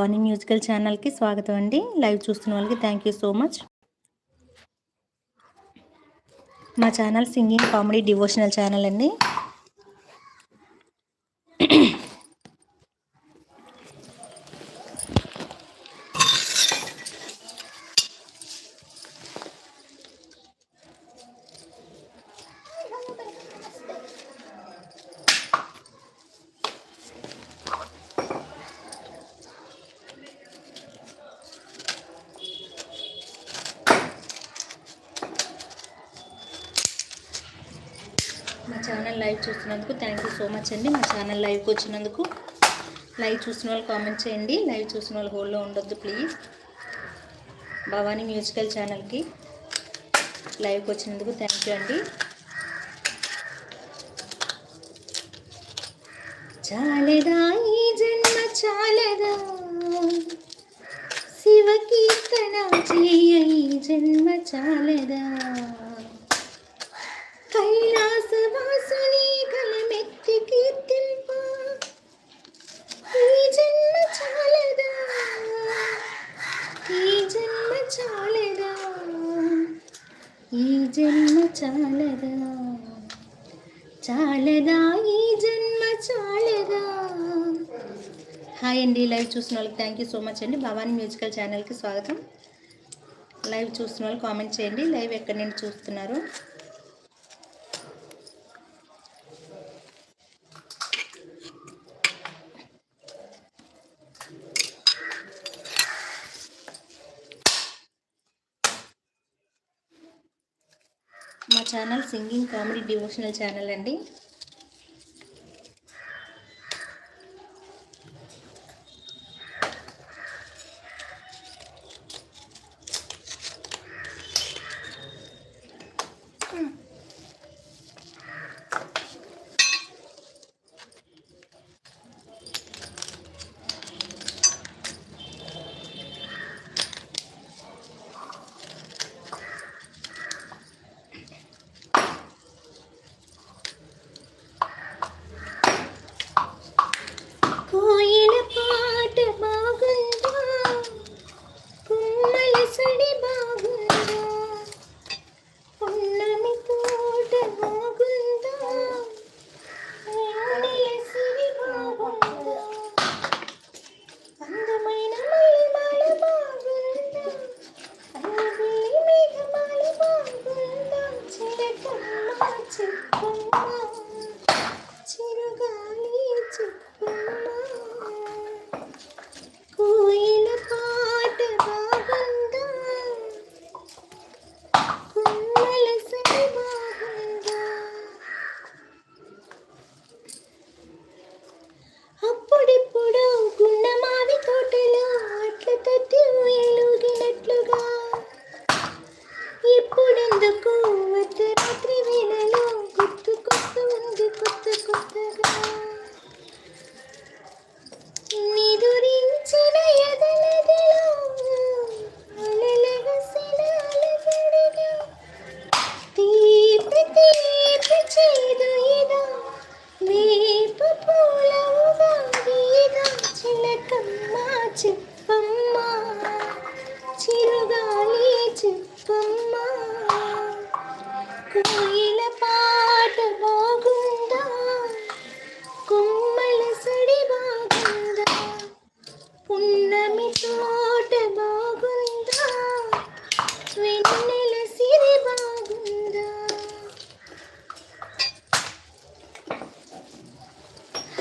Morning musical ఛానల్కి స్వాగతం అండి. లైవ్ చూస్తున్న వాళ్ళకి థ్యాంక్ యూ సో మచ్ మా channel singing comedy devotional channel అండి. మా ఛానల్ లైవ్ చూస్తున్నందుకు థ్యాంక్ యూ సో మచ్ అండి. మా ఛానల్ లైవ్కి వచ్చినందుకు లైవ్ చూసిన వాళ్ళు కామెంట్ చేయండి. లైవ్ చూసిన వాళ్ళు హోల్లో ఉండొద్దు ప్లీజ్ భవానీ మ్యూజికల్ ఛానల్కి లైవ్కి వచ్చినందుకు థ్యాంక్ యూ అండి. చాలదా ఈ జన్మ చాలదా? శివ కీర్తన చేయ ఈ జన్మ చాలదా? కైలాసవాసుని గలమెత్తి కీర్తింప ఈ జన్మ చాలదా ఈ జన్మ చాలదా ఈ జన్మ చాలదా చాలదా ఈ జన్మ చాలదా హాయ్ అండి లైవ్ చూసిన వాళ్ళకి థ్యాంక్ యూ సో మచ్ అండి. భవానీ మ్యూజికల్ ఛానల్కి స్వాగతం. లైవ్ చూసిన వాళ్ళు కామెంట్ చేయండి. లైవ్ ఎక్కడి నుండి చూస్తున్నారు మా channel singing comedy devotional channel అండి.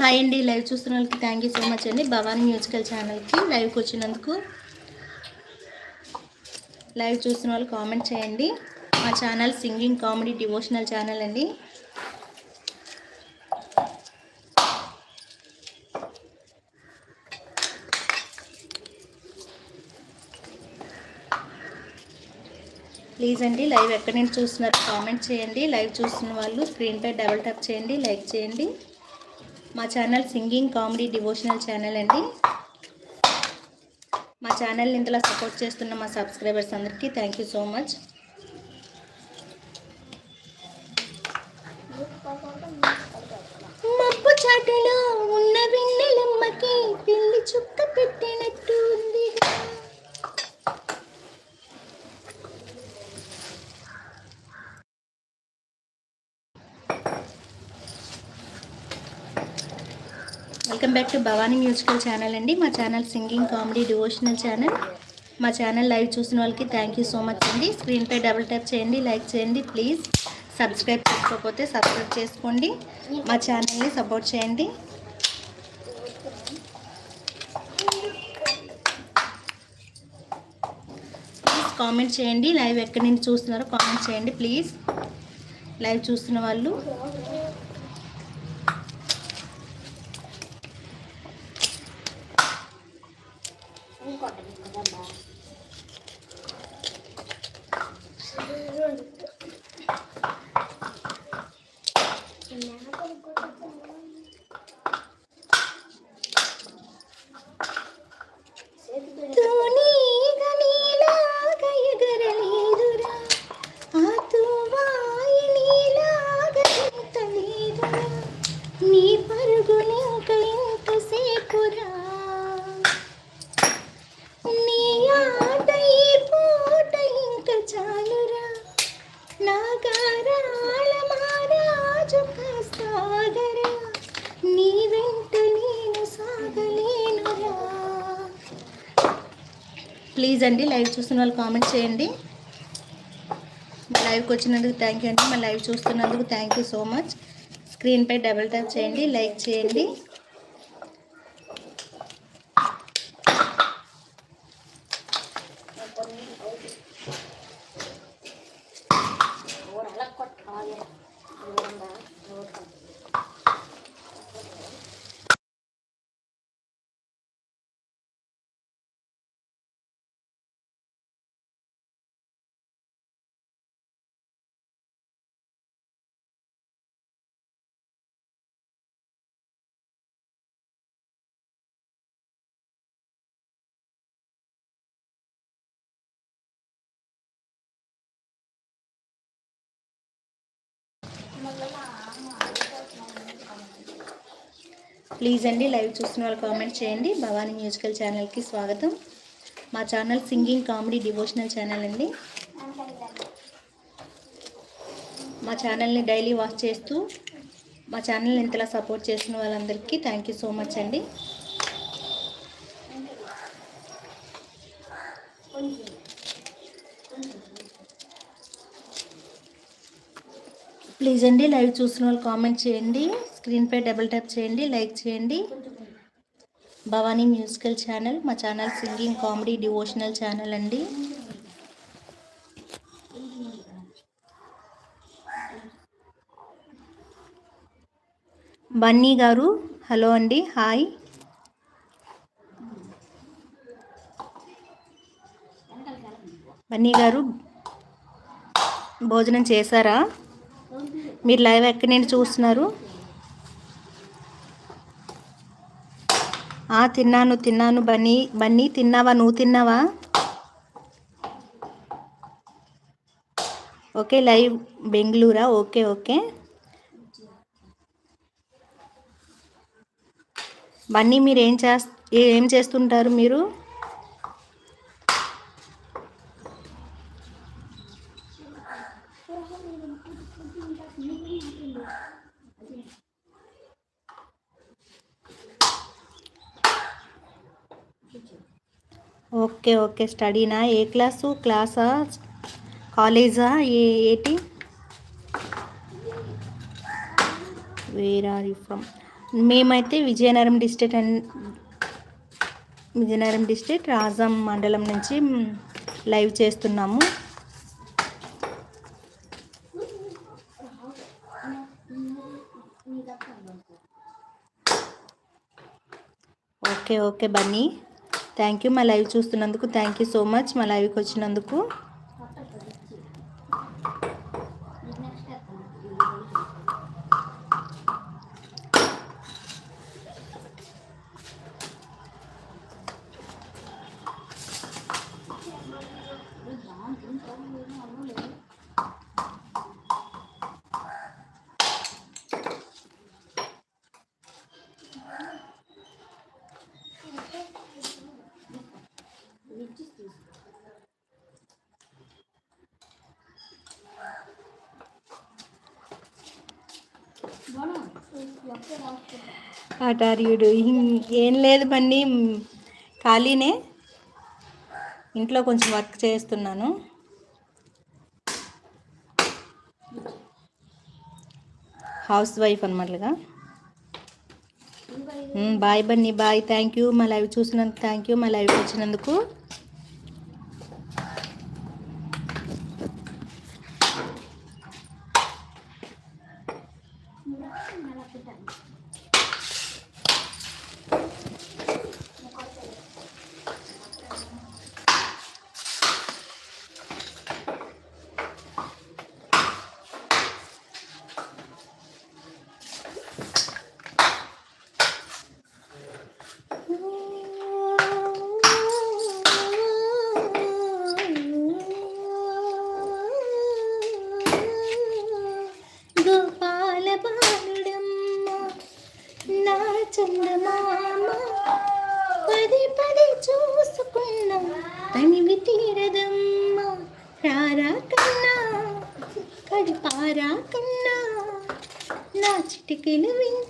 హాయ్ అండి. లైవ్ చూస్తున్న వాళ్ళకి థ్యాంక్ యూ సో మచ్ అండి. భవానీ మ్యూజికల్ ఛానల్కి లైవ్కి వచ్చినందుకు లైవ్ చూస్తున్న వాళ్ళు కామెంట్ చేయండి. మా channel singing comedy devotional channel అండి. ప్లీజ్ అండి లైవ్ ఎక్కడి నుంచి చూస్తున్నారు? కామెంట్ చేయండి. లైవ్ చూస్తున్న వాళ్ళు స్క్రీన్పై డబల్ ట్యాప్ చేయండి లైక్ చేయండి. మా channel singing comedy devotional channel అండి. మా ఛానల్ని ఇంతలా సపోర్ట్ చేస్తున్న మా సబ్స్క్రైబర్స్ అందరికీ థ్యాంక్ యూ సో మచ్ మబ్బు చాటులో ఉన్న వెన్నెలమ్మకి పిల్లి చుక్క పెట్టినట్టు welcome back to Bhavani musical channel అండి. మా channel singing comedy devotional channel. మా ఛానల్ లైవ్ చూసిన వాళ్ళకి థ్యాంక్ యూ సో మచ్ అండి. స్క్రీన్పై డబుల్ ట్యాప్ చేయండి లైక్ చేయండి ప్లీజ్ సబ్స్క్రైబ్ చేసుకోకపోతే సబ్స్క్రైబ్ చేసుకోండి. మా ఛానల్ని సపోర్ట్ చేయండి. ప్లీజ్ కామెంట్ చేయండి. లైవ్ ఎక్కడి నుంచి చూస్తున్నారో కామెంట్ చేయండి ప్లీజ్ లైవ్ చూస్తున్న వాళ్ళు. అండి లైవ్ చూస్తున్న వాళ్ళు కామెంట్ చేయండి. మా లైవ్కి వచ్చినందుకు థ్యాంక్ యూ అండి. మా లైవ్ చూస్తున్నందుకు థ్యాంక్ యూ సో మచ్ స్క్రీన్పై డబుల్ ట్యాప్ చేయండి లైక్ చేయండి. ప్లీజ్ అండి లైవ్ చూస్తున్న వాళ్ళు కామెంట్ చేయండి. భవానీ మ్యూజికల్ ఛానల్కి స్వాగతం. మా channel singing comedy devotional channel అండి. మా ఛానల్ని డైలీ వాచ్ చేస్తూ మా ఛానల్ని ఇంతలా సపోర్ట్ చేసిన వాళ్ళందరికీ థ్యాంక్ యూ సో మచ్ అండి. ప్లీజ్ అండి లైవ్ చూసిన వాళ్ళు కామెంట్ చేయండి. స్క్రీన్పై డబుల్ ట్యాప్ చేయండి లైక్ చేయండి. భవానీ మ్యూజికల్ ఛానల్ మా channel singing comedy devotional channel అండి. బన్నీ గారు హలో అండి హాయ్. బన్నీ గారు భోజనం చేశారా? మీరు లైవ్ ఎక్కడి నుండి చూస్తున్నారు? ఆ, తిన్నాను తిన్నాను బన్నీ బన్నీ తిన్నావా? నువ్వు తిన్నావా? Okay live బెంగళూరా? Okay okay. Bunny మీరు ఏం చేస్ ఏం చేస్తుంటారు మీరు? Okay okay. స్టడీనా? ఏ క్లాసు? క్లాసా? కాలేజా? ఏ ఏటి? వేర్ ఆర్ యూ ఫ్రమ్ మేమైతే Vizianagaram district and Vizianagaram district Rajam మండలం నుంచి లైవ్ చేస్తున్నాము. Okay okay Bunny. Thank you మా లైవ్ చూస్తున్నందుకు థ్యాంక్ యూ సో మచ్ మా లైవ్కి వచ్చినందుకు. వాట్ ఏం లేదు బండి ఖాళీనే. ఇంట్లో కొంచెం వర్క్ చేస్తున్నాను. Housewife అనమాటగా bye Bunny bye. Thank you. మా లైవ్ చూసినందుకు థ్యాంక్ యూ. మా లైవ్ వచ్చినందుకు. గోపాల రారా కన్నా కడిపారా కన్నా నా చిటికెలు వింటూ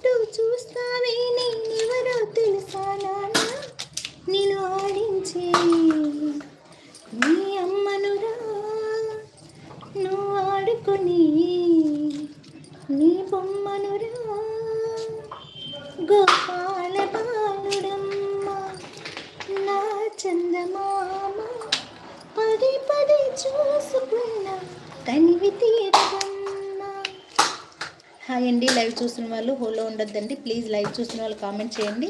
మర్చిపోద్దండి ప్లీజ్ లైవ్ చూసిన వాళ్ళు కామెంట్ చేయండి.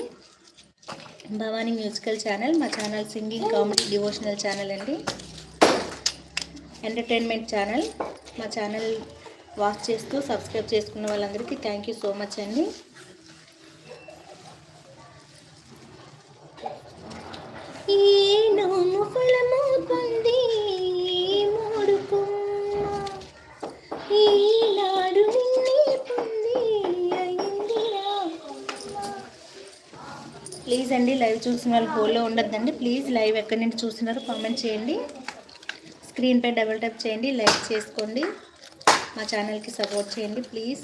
భవానీ మ్యూజికల్ ఛానల్ మా channel singing comedy devotional channel అండి. ఎంటర్టైన్మెంట్ ఛానల్ మా ఛానల్ వాచ్ చేస్తూ సబ్స్క్రైబ్ చేసుకున్న వాళ్ళందరికీ థ్యాంక్ యూ సో మచ్ అండి. ఈ నోము ఈనాడు ప్లీజ్ అండి లైవ్ చూసిన వాళ్ళు ఫోన్లో ఉండొద్దండి. ప్లీజ్ లైవ్ ఎక్కడి నుండి చూస్తున్నారో కామెంట్ చేయండి. స్క్రీన్పై డబుల్ టైప్ చేయండి లైక్ చేసుకోండి. మా ఛానల్కి సపోర్ట్ చేయండి ప్లీజ్.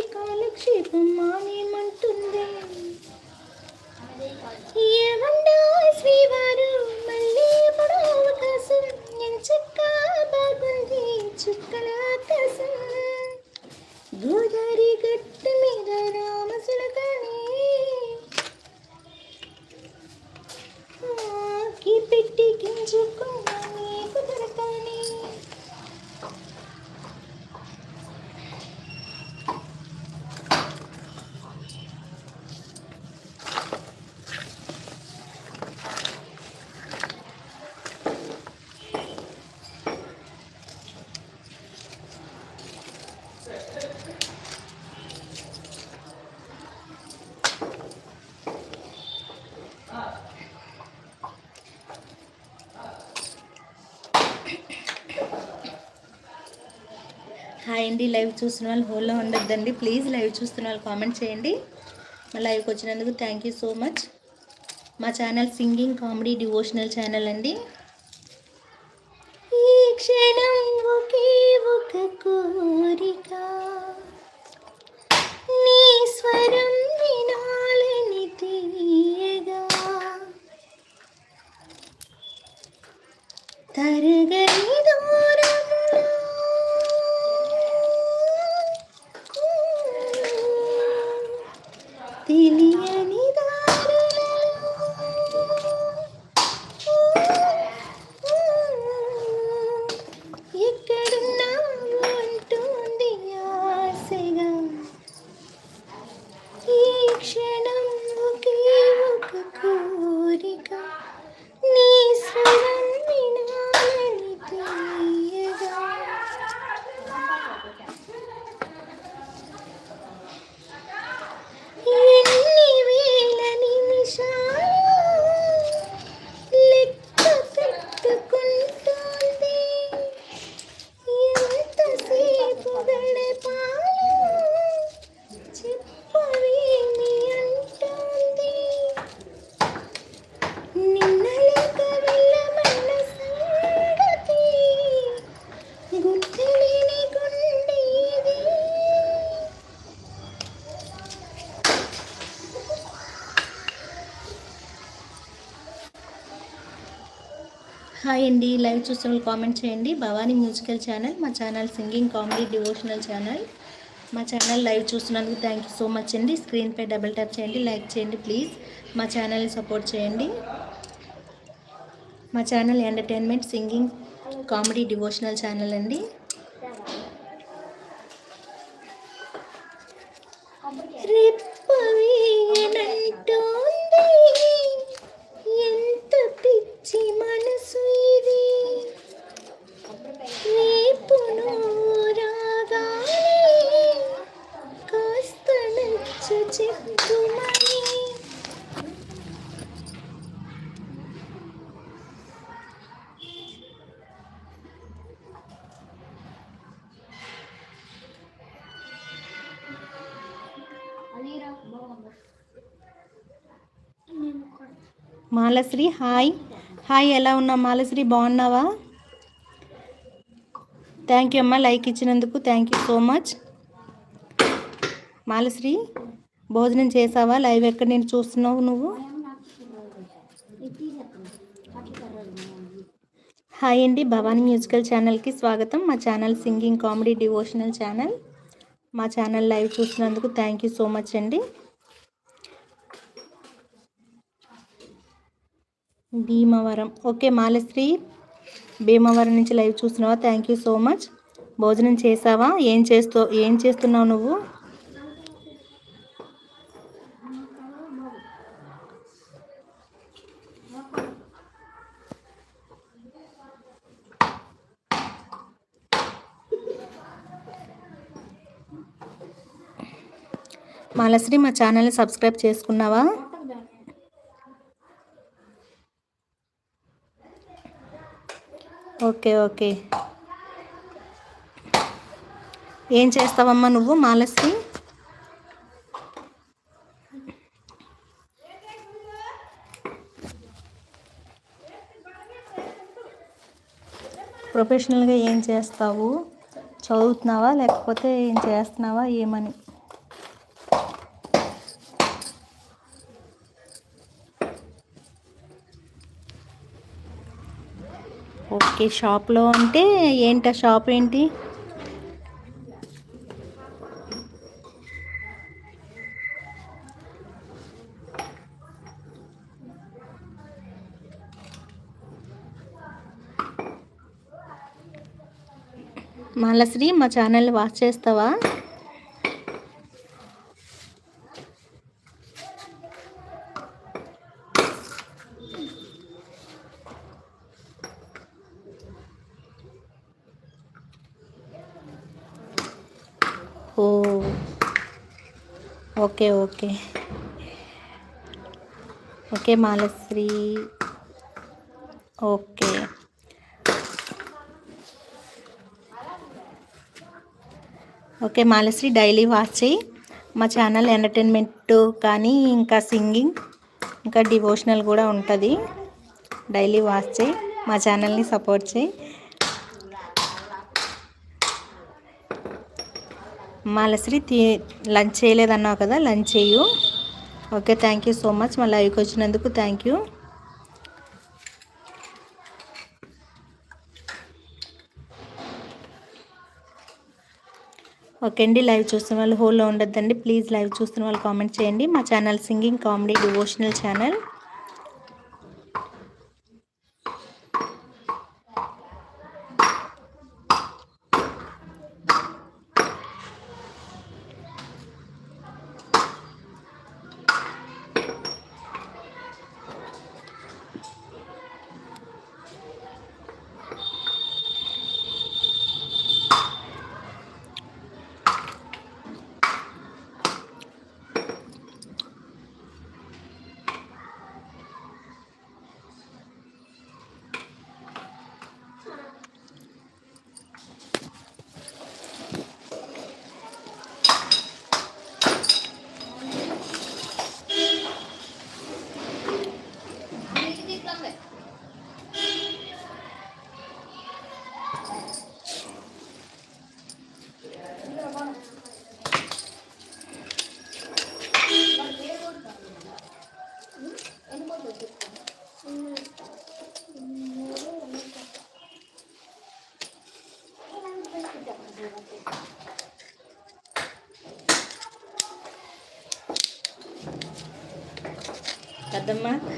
కాలక్షేపం మానేమంటుంది? ఏమండా శ్రీవారు మళ్ళీ ఎప్పుడో అవకాశం. ఎంచక్క బాగుంది చుక్కల ఆకాశం. గోదావరి గట్టు మీద రామసులకని ఆకి పెట్టి గింజుకున్న చేయండి లైవ్ చూస్తున్న వాళ్ళు హోల్లో ఉండొద్దండి. ప్లీజ్ లైవ్ చూస్తున్న వాళ్ళు కామెంట్ చేయండి. లైవ్కి వచ్చినందుకు థ్యాంక్ యూ సో మచ్ మా channel singing comedy devotional channel అండి. ఈ క్షణం ఒకే ఒక కోరిక. నీ స్వరం వినాలని తీయగా. తరగని అండి చూస్తున్న వాళ్ళు కామెంట్ చేయండి. భవానీ మ్యూజికల్ ఛానల్ మా channel singing comedy devotional channel మా ఛానల్ లైవ్ చూస్తున్నందుకు థ్యాంక్ యూ సో మచ్ అండి. స్క్రీన్పై డబుల్ ట్యాప్ చేయండి లైక్ చేయండి ప్లీజ్ మా ఛానల్ని సపోర్ట్ చేయండి. మా channel entertainment singing comedy devotional channel అండి. రెప్పవేయనంటోంది మాలశ్రీ హాయ్. హాయ్ ఎలా ఉన్నావు మాలశ్రీ? బాగున్నావా? థ్యాంక్ యూ అమ్మా లైక్ ఇచ్చినందుకు thank you so much Malashree భోజనం చేసావా? లైవ్ ఎక్కడ నేను చూస్తున్నావు నువ్వు? హాయ్ అండి భవానీ మ్యూజికల్ ఛానల్కి స్వాగతం. మా channel singing comedy devotional channel. మా ఛానల్ లైవ్ చూసినందుకు థ్యాంక్ యూ సో మచ్ అండి. భీమవరం. ఓకే మాలశ్రీ. భీమవరం నుంచి లైవ్ చూస్తున్నావా? థ్యాంక్ యూ సో మచ్ భోజనం చేసావా? ఏం చేస్తూ ఏం చేస్తున్నావు నువ్వు? మాలశ్రీ మా ఛానల్ని సబ్స్క్రైబ్ చేసుకున్నావా? Okay okay. ఏం చేస్తావమ్మా నువ్వు మాలసి ప్రొఫెషనల్గా ఏం చేస్తావు? చదువుతున్నావా లేకపోతే ఏం చేస్తున్నావా ఏమని? ఓకే షాప్లో అంటే ఏంటి ఆ షాప్ ఏంటి? మాలశ్రీ మా ఛానల్ వాచ్ చేస్తావా? Okay okay. Okay Malashree. Okay. Okay Malashree daily watch చేయి మా ఛానల్ ఎంటర్టైన్మెంట్ కానీ ఇంకా సింగింగ్ ఇంకా డివోషనల్ కూడా ఉంటుంది. డైలీ వాచ్ చేయి మా ఛానల్ని సపోర్ట్ చేయి మాలశ్రీ తీ లంచ్ చేయలేదన్నావు కదా లంచ్ చేయు okay thank you so much మా లైవ్కి వచ్చినందుకు థ్యాంక్ యూ ఓకే అండి లైవ్ చూస్తున్న వాళ్ళు హోల్లో ఉండొద్దండి. ప్లీజ్ లైవ్ చూస్తున్న వాళ్ళు కామెంట్ చేయండి. మా channel singing comedy devotional channel. demás.